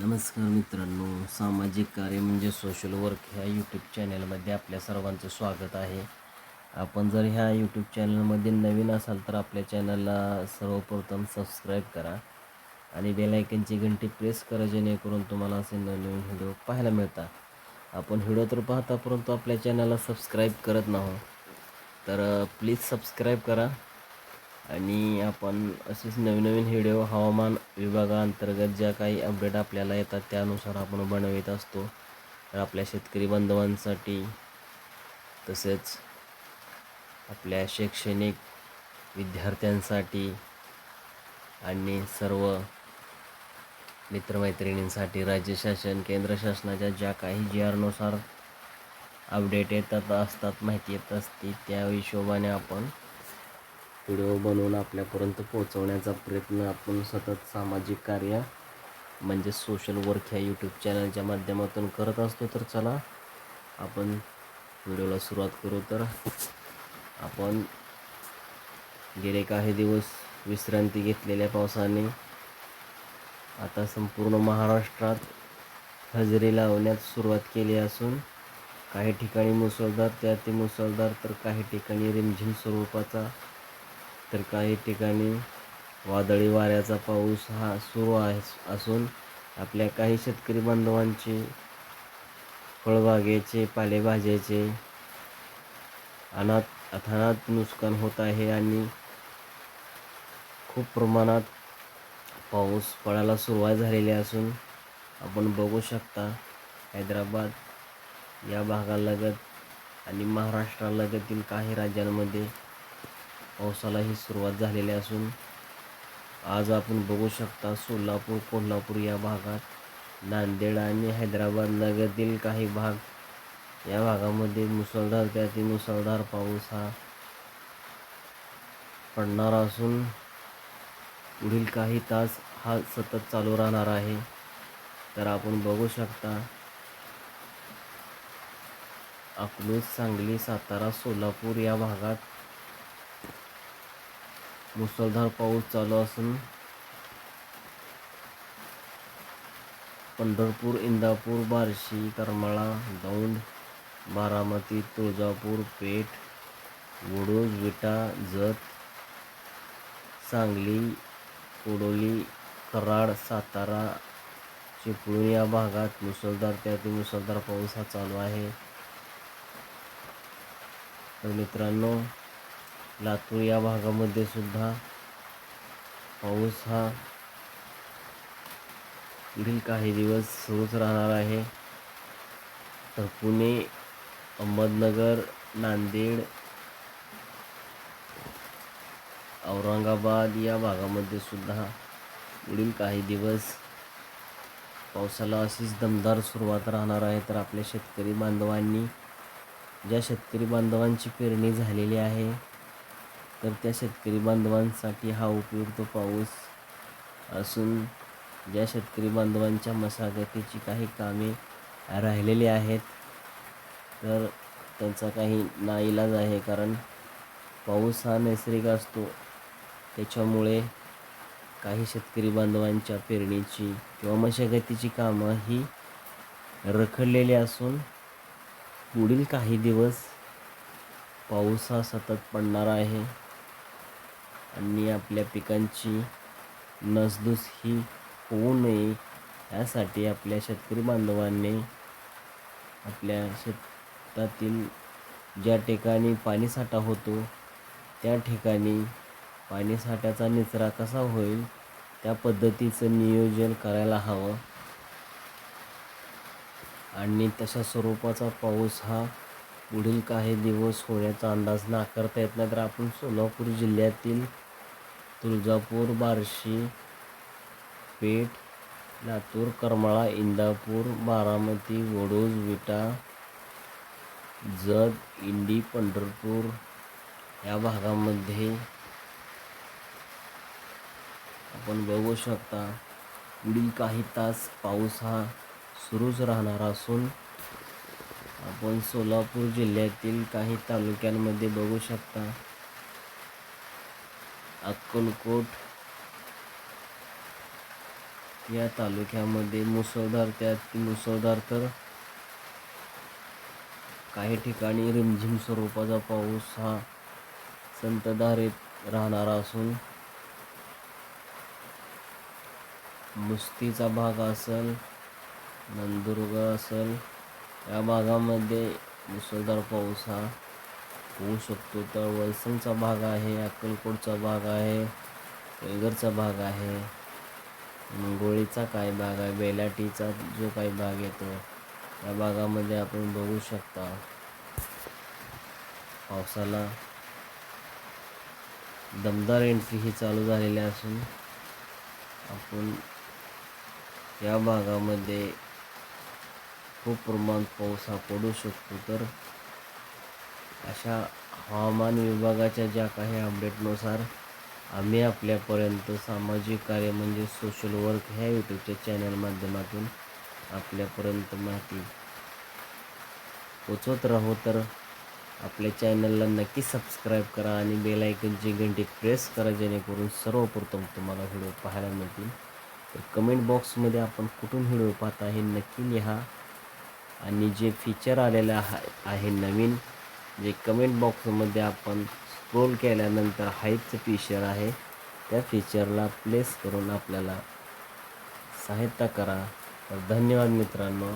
नमस्कार मित्रांनो सामाजिक कार्य म्हणजे सोशल वर्क ह्या यूट्यूब चॅनलमध्ये आपल्या सर्वांचं स्वागत आहे. आपण जर ह्या यूट्यूब चॅनलमध्ये नवीन असाल तर आपल्या चॅनलला सर्वप्रथम सबस्क्राईब करा आणि बेलायकनची घंटी प्रेस करा जेणेकरून तुम्हाला असे नवीन व्हिडिओ पाहायला मिळतात. आपण व्हिडिओ तर पाहता परंतु आपल्या चॅनलला सबस्क्राईब करत नाहो. तर प्लीज सबस्क्राईब करा. आणि आपण असेच नवीन नवीन व्हिडिओ हवामान विभागाअंतर्गत ज्या काही अपडेट आपल्याला येतात त्यानुसार आपण बनवित असतो. तर आपल्या शेतकरी बांधवांसाठी तसेच आपल्या शैक्षणिक विद्यार्थ्यांसाठी आणि सर्व मित्रमैत्रिणींसाठी राज्य शासन केंद्र शासनाच्या ज्या काही जी आरनुसार अपडेट येतात असतात माहिती येत असते त्या हिशोबाने आपण व्हिडिओ बनवून आपल्यापर्यंत पोहोचवण्याचा प्रयत्न आपण सतत सामाजिक कार्य म्हणजे सोशल वर्क ह्या यूट्यूब चॅनलच्या माध्यमातून करत असतो तर चला आपण व्हिडिओला सुरुवात करू. तर आपण गेले काही दिवस विश्रांती घेतलेल्या पावसाने आता संपूर्ण महाराष्ट्रात हजेरी लावण्यास सुरुवात केली असून काही ठिकाणी मुसळधार त्या ते मुसळधार तर काही ठिकाणी रिमझिम स्वरूपाचा तर काही ठिकाणी वादळी वाऱ्याचा पाऊस हा सुरू आहे असून आपल्या काही शेतकरी बांधवांचे फळबागेचे पालेभाज्याचे अनाथ अथानात नुकसान होत आहे आणि खूप प्रमाणात पाऊस पडायला सुरुवात झालेली असून आपण बघू शकता हैदराबाद या भागालगत आणि महाराष्ट्रालगतील काही राज्यांमध्ये पावसालाही सुरुवात झालेली असून आज आपण बघू शकता सोलापूर कोल्हापूर या भागात नांदेड आणि हैदराबाद नगरातील काही भाग या भागामध्ये मुसळधार त्यातील मुसळधार पाऊस हा पडणार असून पुढील काही तास हा सतत चालू राहणार आहे. तर आपण बघू शकता अकलूज सांगली सातारा सोलापूर या भागात मुसळधार पाऊस चालू असून पंढरपूर इंदापूर बार्शी करमाळा दौंड बारामती तुळजापूर पेठ वडूज विटा जत सांगली कोडोली कराड सातारा चिपळूण या भागात मुसळधार त्यातील मुसळधार पाऊस हा चालू आहे. तर मित्रांनो लातूर या भागामध्ये सुद्धा पाऊस हा पुढील काही दिवस सुरूच राहणार आहे. तर पुणे अहमदनगर नांदेड औरंगाबाद या भागामध्ये सुद्धा पुढील काही दिवस पावसाला अशीच दमदार सुरुवात राहणार आहे. तर आपल्या शेतकरी बांधवांनी ज्या शेतकरी बांधवांची पेरणी झालेली आहे तर त्या शेतकरी बांधवांसाठी हा उपयुक्त पाऊस असून ज्या शेतकरी बांधवांच्या मशागतीची काही कामे राहिलेली आहेत तर त्यांचा काही नाईलाज आहे. कारण पाऊस हा नैसर्गिक असतो. त्याच्यामुळे काही शेतकरी बांधवांच्या पेरणीची किंवा मशागतीची कामं ही रखडलेली असून पुढील काही दिवस पाऊस हा सतत पडणार आहे. आणि आपल्या पिकांची नसधूस ही होऊ नये यासाठी आपल्या शेतकरी बांधवांनी आपल्या शेतातील ज्या ठिकाणी पाणीसाठा होतो त्या ठिकाणी पाणीसाठ्याचा निचरा कसा होईल त्या पद्धतीचं नियोजन करायला हवं. आणि तशा स्वरूपाचा पाऊस हा पुढील काही दिवस होण्याचा अंदाज नाकारता येत नाही तर आपण सोलापूर जिल्ह्यातील तुळजापूर बार्शी पेठ लातूर करमाळा इंदापूर बारामती वडोज विटा जत इंडी पंढरपूर या भागामध्ये आपण बघू शकता. पुढील काही तास पाऊस हा सुरूच राहणार असून आपण सोलापूर जिल्ह्यातील काही तालुक्यांमध्ये बघू शकता. अक्कलकोट या तालुक्यामध्ये मुसळधार त्यात मुसळधार तर काही ठिकाणी रिमझिम स्वरूपाचा पाऊस हा संतधारेत राहणारा असून मुस्तीचा भाग असेल नंदुर्ग असेल या भागामध्ये मुसळधार पाऊस हा होऊ शकतो. तर वलसंगचा भाग आहे अक्कलकोटचा भाग आहे पैगरचा भाग आहे मंगोळीचा काय भाग आहे बेलाटीचा जो काही भाग येतो या भागामध्ये आपण बघू शकता पावसाला दमदार एंट्री ही चालू झालेली असून आपण या भागामध्ये खूप प्रमाणात पाऊस हा पडू शकतो. तर अशा हवामान विभागाच्या ज्या काही अपडेटनुसार आम्ही आपल्यापर्यंत सामाजिक कार्य म्हणजे सोशल वर्क ह्या यूट्यूबच्या चॅनल माध्यमातून आपल्यापर्यंत माहिती पोचवत राहू. तर आपल्या चॅनलला नक्की सबस्क्राईब करा आणि बेलायकनची घंटी प्रेस करा जेणेकरून सर्वप्रथम तुम्हाला व्हिडिओ पाहायला मिळतील. तर कमेंट बॉक्समध्ये आपण कुठून व्हिडिओ पाहता हे नक्की लिहा. आणि जे फीचर आलेलं आहे आहे नवीन जे कमेंट बॉक्समध्ये आपण स्क्रोल केल्यानंतर हाईटचं फीचर आहे त्या फीचरला प्लेस करून आपल्याला सहायता करा. तर धन्यवाद मित्रांनो.